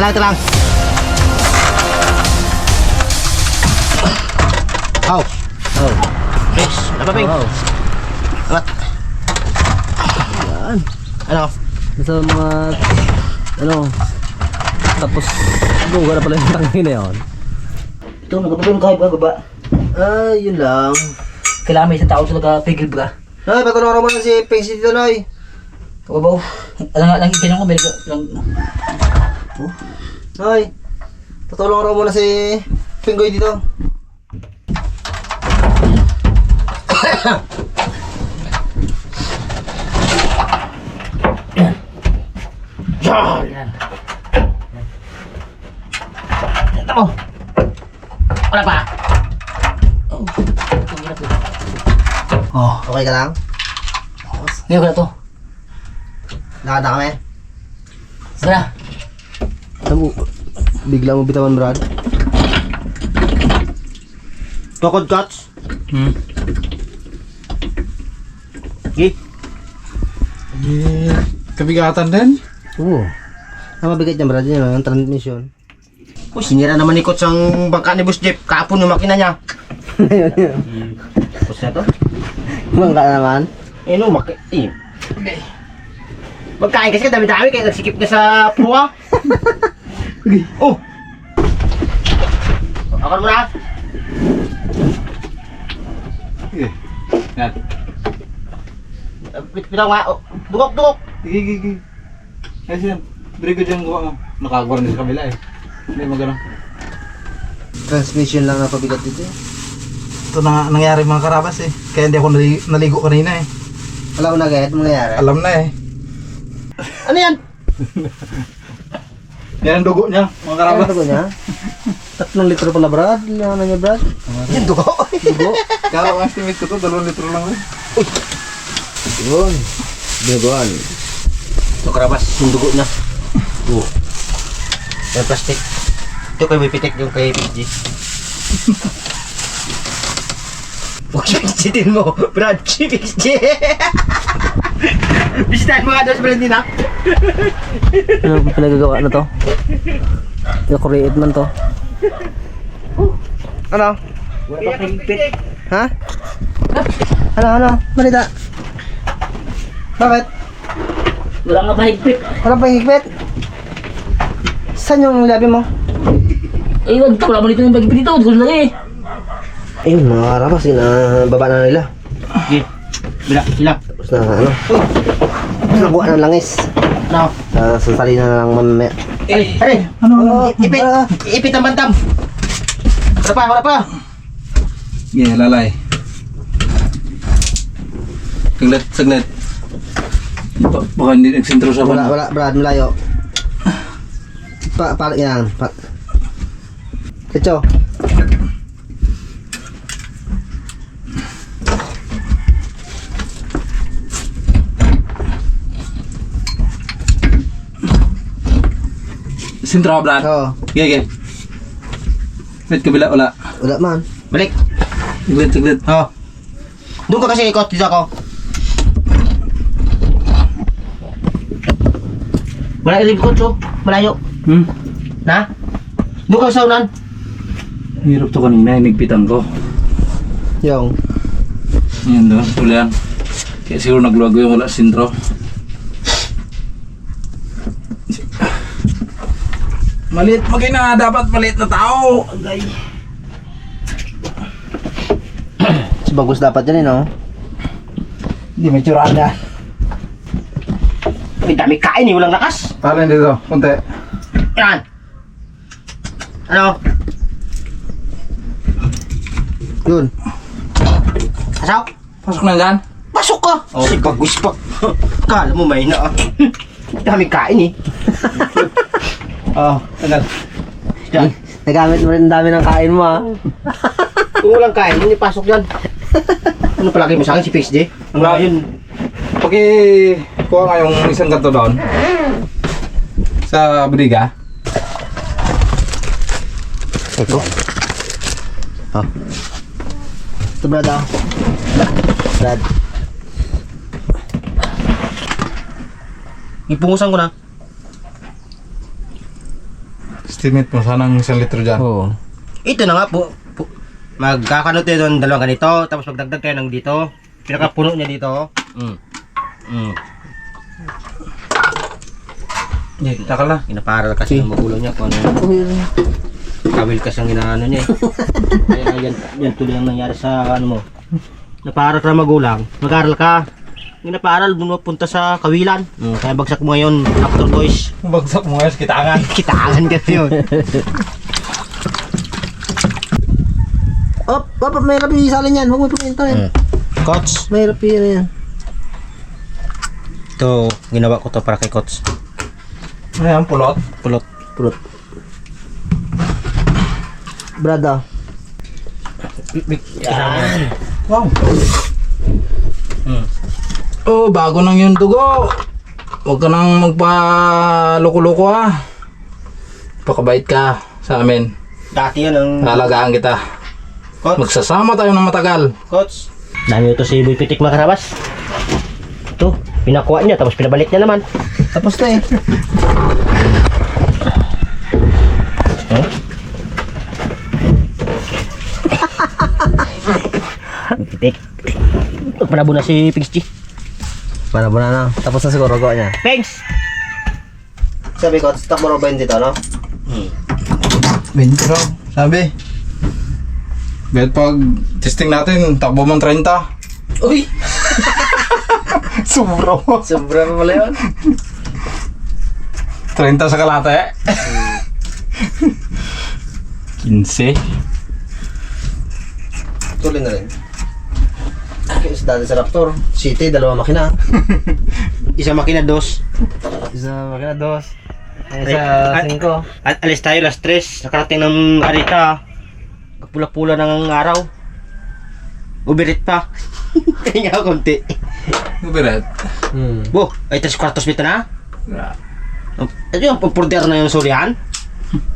Ito lang, ito lang. Oh. Oh. Pings. Ano pa, Ping? Oh. Alat. Yan. Ano? Nasa mga... Ano... Tapos... Buga na pala yung tangin na yun. Ito, nagpapatulong kayo ba baba? Ah, yun lang. Kailangan may isang tao talaga pigil ba? Ay, patulungan mo na si Pings dito, Noy. Kababaw. Alam nga, lang ikinang ko, meron ka lang. Noy. Patulungan mo muna si Pinggoy dito. Yan. Ito mo. Wala pa. Oh. Oh. Okay ka lang? Ngayon ko na to. Lakad na kami. Sana. Alam mo... Bigla mo bitawan, Brad. Tukod cuts. Hmm. Gi. Eh, kabigatan din. Oo. Ang mabigat niya, Brad. Lang, ang transmission. Uy, sinira naman ni Coach ang bangka ni Boss Jeff. Kapon yung makina niya. Tapos na to? Bangka na naman. Eh, no, maki... Eh. Magkain kasi dami-dami kaya nagsikip na sa pruwa. oh! Akan mo na. Sige. Yan. Pit pitang nga. Oh, dugok, dugok. Sige, sige, sige. Ayos yan. Very good yung gawa mo. Nakagawa rin sa kabila eh. Hindi mo gano'n. Transmission lang na pabigat dito. eh. Ito na nangyari mga karabas eh. Kaya hindi ako nali- naligo kanina eh. Alam na agad mangyayari. Alam na eh. Ano yan? Yan ang dugo niya, mga karabas. ko niya? Tatlong litro pala, Brad. Ano niya, Brad? Yan, dugok. Dugo. Kala ko estimate ko to, dalawang litro lang eh. Yun. Binuguan. Ito karabas, yung dugo niya. Oh. Yung plastic. Ito kay Wipitek, yung kay PG. Siya mo, Brad. Si PG. Bisitahin mo nga doon sa Valentina. Ano pa pinagagawa na to? I-create man to. Ano? Wala pa higpit. Ha? Ano, ano? Balita. Bakit? Wala nga pa higpit. Wala pa higpit? Saan yung labi mo? Eh, wag to. Wala mo dito yung bagay dito. Gusto lang eh. Ayun, mga karapas, baba na nila. Okay. Bila, ilang. Tapos na, ano? Nakuha ng langis. Now. Uh, sasali na lang mamaya. Eh, eh. Ano, ano? Ipit. Ipit ang bantam. Wala pa, wala pa. Yeah, lalay. Saglit, saglit. Ba- Baka hindi nagsintro sa Wala, wala, Brad, malayo. Pa, pa, yan. Pa. Kecho. Sintro ka, Brad. Oo. Okay, okay. Wait, kabila, wala. Wala man. Balik. Saglit, saglit. Oh. Doon ka kasi ikot dito ako. Wala yung likod, so. Malayo. Hmm? Na? Doon ka sa unan. Hirap to kanina, inigpitan ko. Yung. Yan doon, tulian. Kaya siguro nagluwago yung wala sintro. Maliit magina, dapat maliit na tao. Agay. Si Bagus dapat yan, eh, no? Hindi may tsurada. May dami kain eh, walang lakas. Parang dito, kunti. Yan. Ano? Yun. Asaw? Pasok na dyan. Pasok ka! Oh. Si bagus pa. Kala mo may na ah. Dami kain eh. Oo, oh, tagal. Yan. Nagamit mo rin ang dami ng kain mo, ha? Kung walang kain, hindi pasok yan. Ano palagi mo sa akin si Face J? Ang Wala. yun. Paki, kuha nga yung isang kanto doon. Sa Briga. Ito. Oh. Ito, Brad, ah. Brad. Ipungusan ko na. Estimate mo sanang isang litro dyan. Oo. Ito na nga po. po magkakano tayo ng dalawang ganito, tapos magdagdag tayo ng dito. Pinakapuno niya dito. Mm. Mm. Hindi, taka lang. Inaparal kasi ng magulo niya kung ano. Kawil kasi ang inaano niya eh. Kaya yan, yan tuloy ang nangyari sa ano mo. Naparal ka ng magulang, mag-aral ka. Yung mo punta sa kawilan. Mm, kaya bagsak mo ngayon, after toys. Bagsak mo ngayon, kitangan. Kitaan ka yun. Op, op, may rapi isalin yan. Huwag mo puminta yan. Coach, May rapi yan. ito, ginawa ko to para kay Coach. Ayan, pulot. Pulot. Purot. Brada. Yan. Wow. Hmm. Oh, bago nang yung dugo. Huwag ka nang magpa-loko-loko ha. Pakabait ka sa amin. Dati yan ang... Alagaan kita. Coach, Magsasama tayo ng matagal. Coach. Dami ito si Boy Pitik makarabas. Ito, pinakuha niya tapos pinabalik niya naman. Tapos na eh. Huh? Pitik. Panabo na si Pigs G. Para ba na? Tapos na siguro gawa niya. Pigs! Sabi ko, stock mo ba yun dito, no? Bintro, sabi. Bet pag testing natin, takbo mong 30. Uy! Sobra mo. Sobra pa pala yun. 30 sa kalate. 15. Tuloy na rin. Okay, sa dati sa Raptor. City, dalawa makina. Isa makina dos. Isa makina, dos. Isa, ay- singko. At alis tayo last tres. Nakarating ng arita. Pula-pula ng araw. Ubirit pa. Kaya nga konti. Biret. Hmm. Bo, ay tas kwartos bita na. Ito yung pupurder na yung sulihan.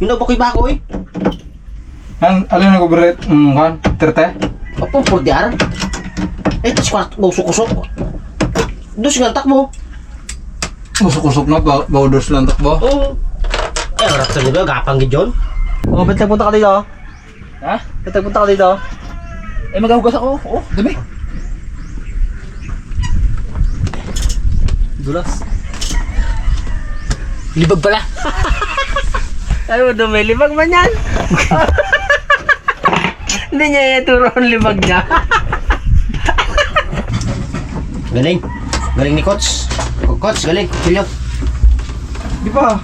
Yung nabukoy bako eh. An, alin na ko biret? Mm, kan? 30? O pupurder. Eh tas kwartos, busok-usok. Dos nga takbo. Usok-usok na, ba baudos lang takbo. Oo. Eh, oras ka nyo gapang gidyon. Oh, ba't nagpunta ka dito? Ha? Ba't nagpunta ka dito? Eh, maghugas ako. Oh, dami. Dulas. Libag pala. Ano, dumi, libag man yan? Hindi niya ituro ang libag niya. Galing. Galing ni Coach. O, Coach, galing. Pilyo. Di ba?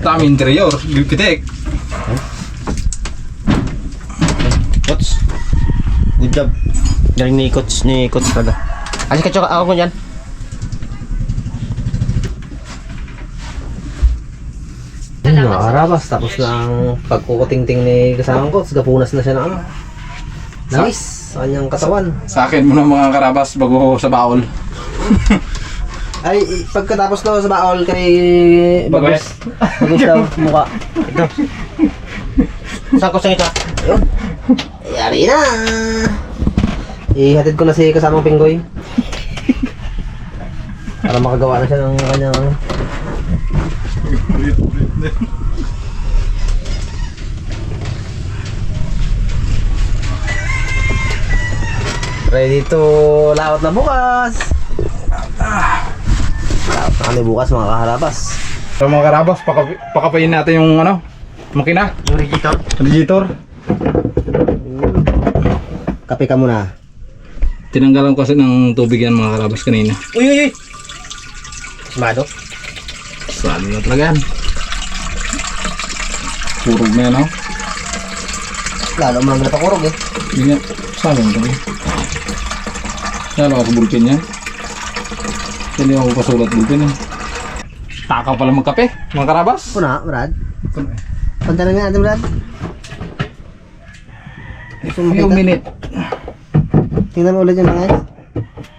Tami interior, gipitik. Coach. Good job. Galing ni Coach, ni Coach talaga. Kasi kacok ako ko dyan. Ano, arabas. Tapos ng pagkukuting-ting ni kasama ko, tapos gapunas na siya ng ano. Nice. Sa kanyang katawan. Sa akin muna mga karabas bago sa baol. Ay, pagkatapos daw sa baol kay Bagwes. Bagus daw, mukha. Ito. Saan ko sa ito? Yari na! Ihatid ko na si kasamang pinggoy. Para makagawa na siya ng kanyang ano. Ready to laot na bukas! Laot na kami bukas mga kaharabas. So mga karabas, pakap pakapayin natin yung ano, makina, Yung regitor. radiator. Kape ka muna. Tinanggalan ko kasi ng tubig yan mga karabas kanina. Uy, uy, uy. Smado. Salo na talaga yan. Purog na yan, oh. Lalo mo lang napakurog eh. Hindi nga, salo na Salo ako sa bulpin yan. Hindi ako pasulat bulpin eh. Takaw pala magkape, mga karabas. Puna, Brad. Punta na nga natin, Brad. Gusto mo Few makita? minute. Tingnan mo ulit yung mga guys.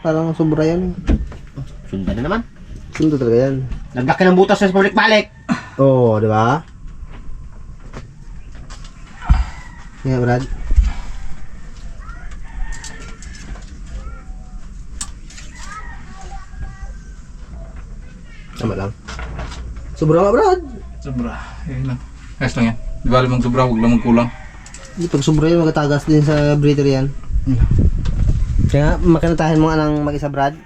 Parang sobra yan. Sundan na naman. Sundo talaga yan. Naglaki ng butas sa balik-balik. Oo, oh, di ba? Nga, Brad. Sobra nga, Brad. Sobra. Ayun lang. Ayos lang yan. Di bali mag sobra, huwag lang magkulang. Hindi, pag sobra yun, magatagas din sa breeder yan. Kaya nga, makinatahin mo nga ng mag-isa Brad.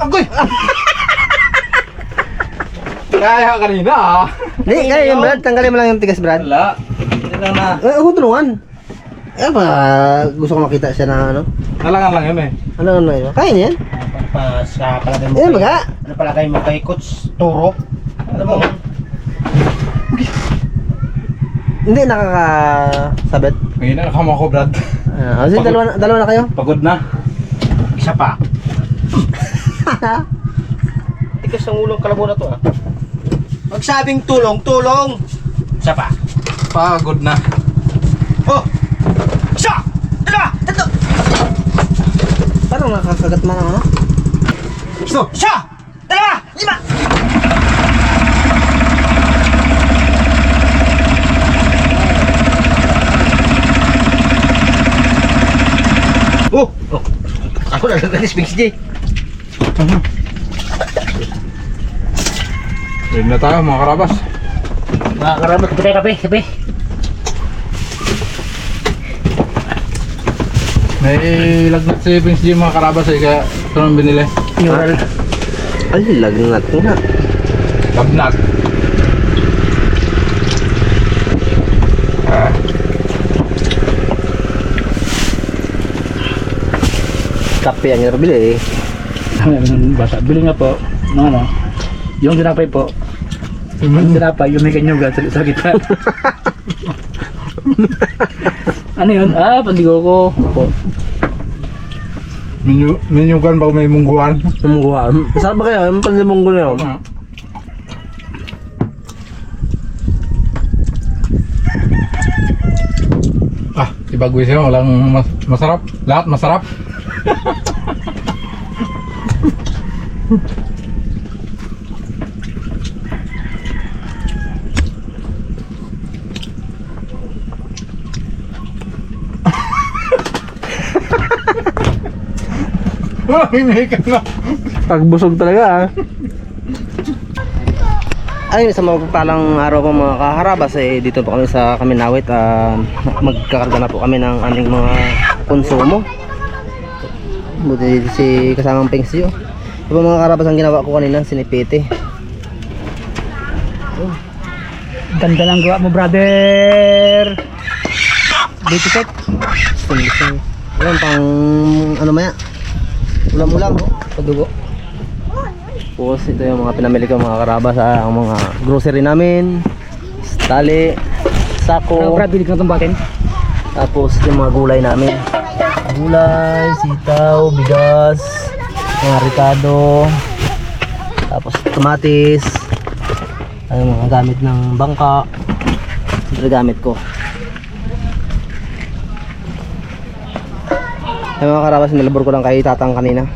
Agoy! Kaya kanina ah. Hindi, kaya yung Brad, tanggalin mo lang yung tigas Brad. Wala. Hindi lang na. Eh, ako tulungan. Eh, ba, gusto ko makita siya na ano. Nalangan lang yun eh. Ano ano yun? Kaya niya yan? Pas sa palagay mo. Eh, kay- baga. Ano palagay mo kay Coach Turo? Ano mo? Hindi, nakakasabit. Ngayon na nakama ko, Brad. Ah, kasi dalawa, na- dalawa na kayo. Pagod na. Isa pa. Tikas ng ulong kalabo na to ah. Magsabing tulong, tulong! Isa pa. Pagod na. Oh! Isa! Parang nakakagat man ang ano. Dalawa! Lima! Oh! Oh! Ako na lang Sphinx J. Ready na tayo mga karabas. Mga kape tayo kape, kape. May lagnat si Prince G mga karabas eh, kaya ito naman binili. Neural. Ay, lagnat nga. Lagnat. Kape ang hirap bili eh. Basta, bili nga po. No, ano. Yung tinapay po. Yung tinapay, yung may kanyugan sa, sa kita. ano yun? Ah, pandigo ko. Po. Minyo, minyugan ba may mungguan? Sumungguha. Saan ba kayo? Yung panlimunggo na yun. Ah, ibagwis yun. Walang mas masarap. Lahat masarap. Ah, hinihikan na. Pagbusog talaga ah. Ayun, sa mapagpalang araw po mga kaharabas eh, dito po kami sa Kaminawit ah, magkakarga na po kami ng aming mga konsumo buti si kasamang Pengsi oh. Ito po mga karabas ang ginawa ko kanina, sinipete Ganda lang gawa mo, brother. Dito pet. Ayan, pang ano maya ulam-ulam oh, padugo tapos ito yung mga pinamili ko mga karabas ah, ang mga grocery namin tali sako Brad, bili ka itong batin. Tapos yung mga gulay namin. Gulay, sitaw, bigas, mga ricado, tapos kamatis, ay mga gamit ng bangka. Ito gamit ko. Ay mga karabas, nilabor ko lang kay tatang kanina.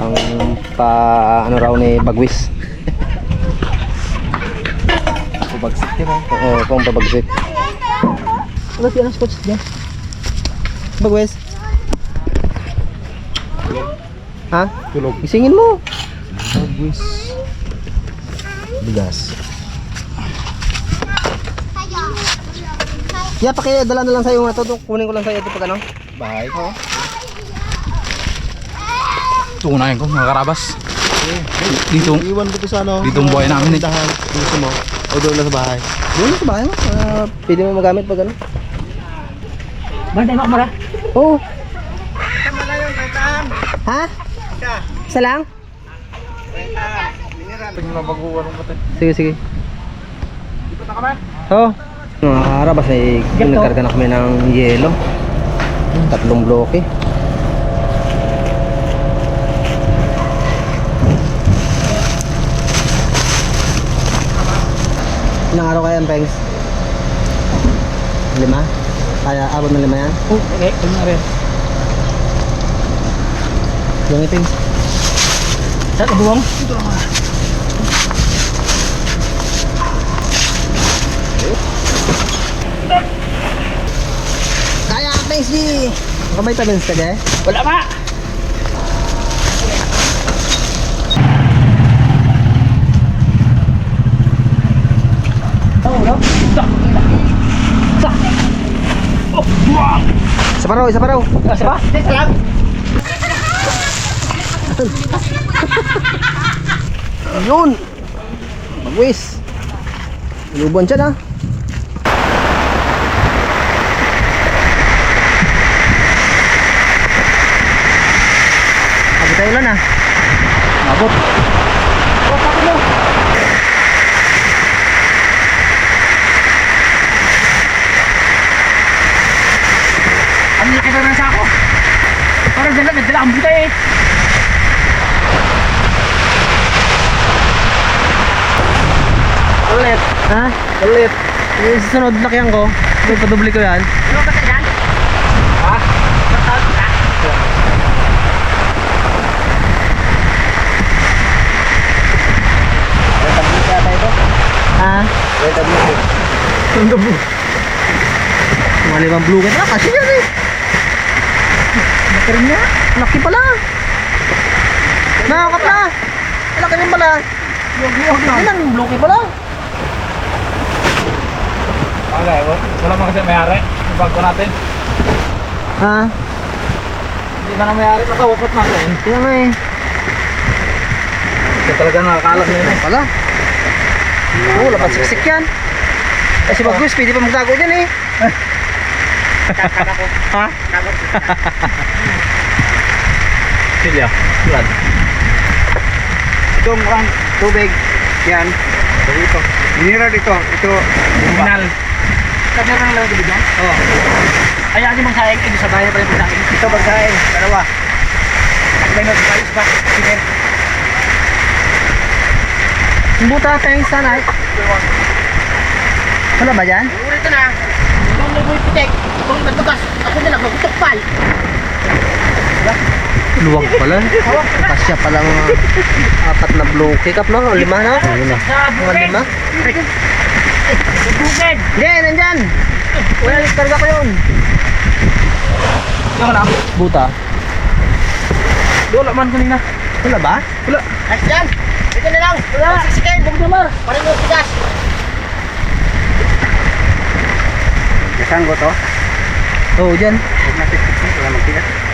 Pang pa ano raw ni Bagwis. Pabagsik yun eh. Oo, pang pabagsik. Ano si ano scotch dyan? Bagwes. Ha? Tulog. Isingin mo. Bagwes. Bigas. Yeah, pakidala na lang sa'yo nga to. Kunin ko lang sa'yo ito pag ano. Bahay ko. Tunayin ko mga karabas. Dito, Iwan ko to sa ano. Dito ang buhay namin eh. Dahan. Gusto mo. O doon na sa bahay. Doon sa bahay mo. Uh, pwede mo magamit pag ano. Bang tayo makamara. Oo. Ha? Isa lang? Sige, sige. Oo. Oh. Mga karabas ay nagkarga na kami ng yelo. Tatlong bloke. Ilang araw kaya ang pengs? Lima? Kaya abot ng lima yan? Oh, okay. Nga rin? Yung ipings? Sa kabuwang? Kaya pengs di! Baka may vitamins ka dyan? Wala pa! Isa pa raw, isa pa raw. Isa ba? Isa lang. Yun! Magwis! Lubuan siya na. Abot tayo ulan ah. Abot. Oh, tapos mo. Ang laki na ng sako. Parang dala, may dala ang buta eh. Ulit. Ha? Ulit. Yung susunod, lakyan ko. May padubli ko yan. Ano ka yan? Ha? Matawag ka? Ha? Ang dabo. Mga limang blue cat na. Kasi yan eh. Rin niya. Laki pala. Nakakap na. Laki rin pala. Yan ang cat pala. Okay, wala man kasi mayari. Yung bag ko natin. Ha? Hindi na na mayari. Nakawakot natin. Kaya nga eh. Kasi talaga nakakalat na yun eh. Pala. Oo, oh, lapat siksik yan. Kasi bagus, pwede pa magtago dyan eh. ha? Silya. Brad. Itong ang tubig, yan. Ito. Mineral ito. Ito. Kriminal. Sabi na lang gabi dyan? Oo. Ay, ano bang saing? Eh, sa bayan pa rin sa akin. Ito bagsain. Dalawa. May nag-price ba? Sige. Buta tayong sanay. Wala ba dyan? Ito na. Itong nag pitek. Itong nagtugas. Ako na lang, magtukpal. Luwag pala. Kasya pala mga apat na blue kick up no? O lima na? Ayun na. Mga bukid. lima? Bukid. Hindi, nandyan! Wala, karga ko yun. Yung lang. Buta. Wala man kanina. Wala ba? Ay, dyan. Ito na lang. Wala. Siksikin. Bukod naman. Parang yung tigas. Saan ko to? Oo, dyan. Huwag na titik Wala magtigas.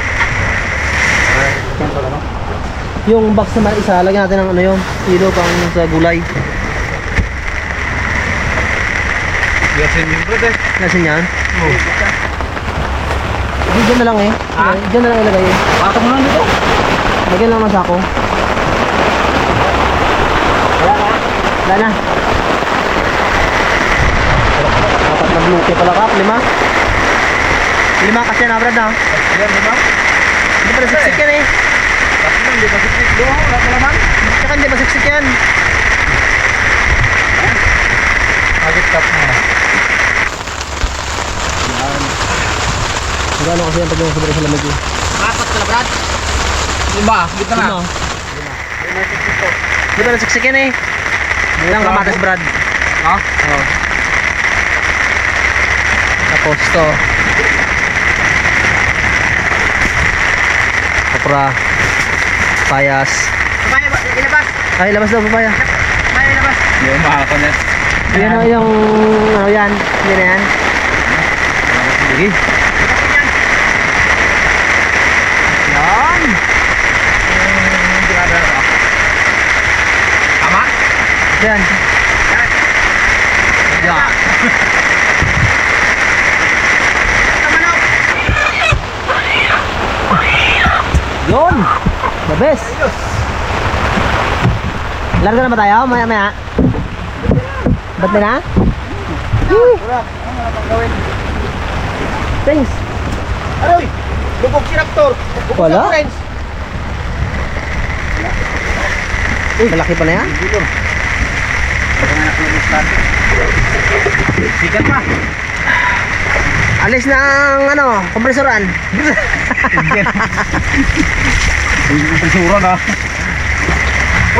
Yung box naman isa, lagyan natin ng ano yun, kilo pang sa gulay. Yasin yung brad eh. Nasin yan? Oo. Hindi, dyan na lang eh. Ah? Dyan na lang ilagay eh. Baka mo lang dito. Lagyan lang ng sako. Wala na. Wala na. Apat na blue pala kap, lima. Lima kasi na brad na. Yan, di ba? Hindi pa nasiksik yan eh. Hindi ba sikit doon? Wala ka naman. Tsaka hindi pa siksik yan. Agit tap mo. Magkano kasi yan pag yung sobrang sa lamig eh. Apat ka na, Brad. Lima, kita na. Lima. Hindi pa nasiksik yan eh. Ilang kamatas brad. Ha? Oo. Tapos to. Kapra. Payas. Papaya ba? Ilabas. Ay, labas daw papaya. Papaya ilabas. Yung mahal net. Yan o yung ano yan. Yan na yan. Sige. Yan. Tama? Yan. Yan. Yun. The best. Larga na ba tayo? Maya maya. Ba't na na? Thanks. Aroy. Bubog si Raptor. Wala. Friends. Uy, malaki pa na yan. Sikat pa. Alis na ang ano, kompresoran. Hindi ko presura na.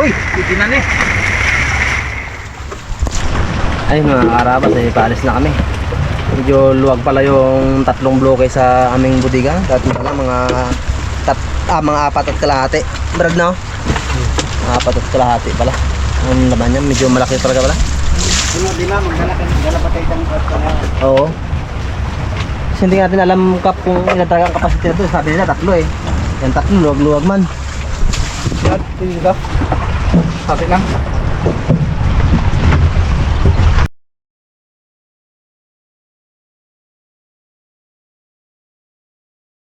Uy, titinan eh. Ay mga karabas, ay paalis na kami. Medyo luwag pala yung tatlong bloke sa aming budiga. Dati pala mga tat, ah, mga apat at kalahati. Brad no? Apat at kalahati pala. Ang laman niya, medyo malaki talaga pala. Sunod din na. Magdala ka. Magdala pa tayo ng at Oo. Kasi hindi natin alam kap kung ilan talaga ang capacity na to. Sabi nila tatlo eh. Yan luộc luwag-luwag man. Yan, tingin ka. Sabi lang.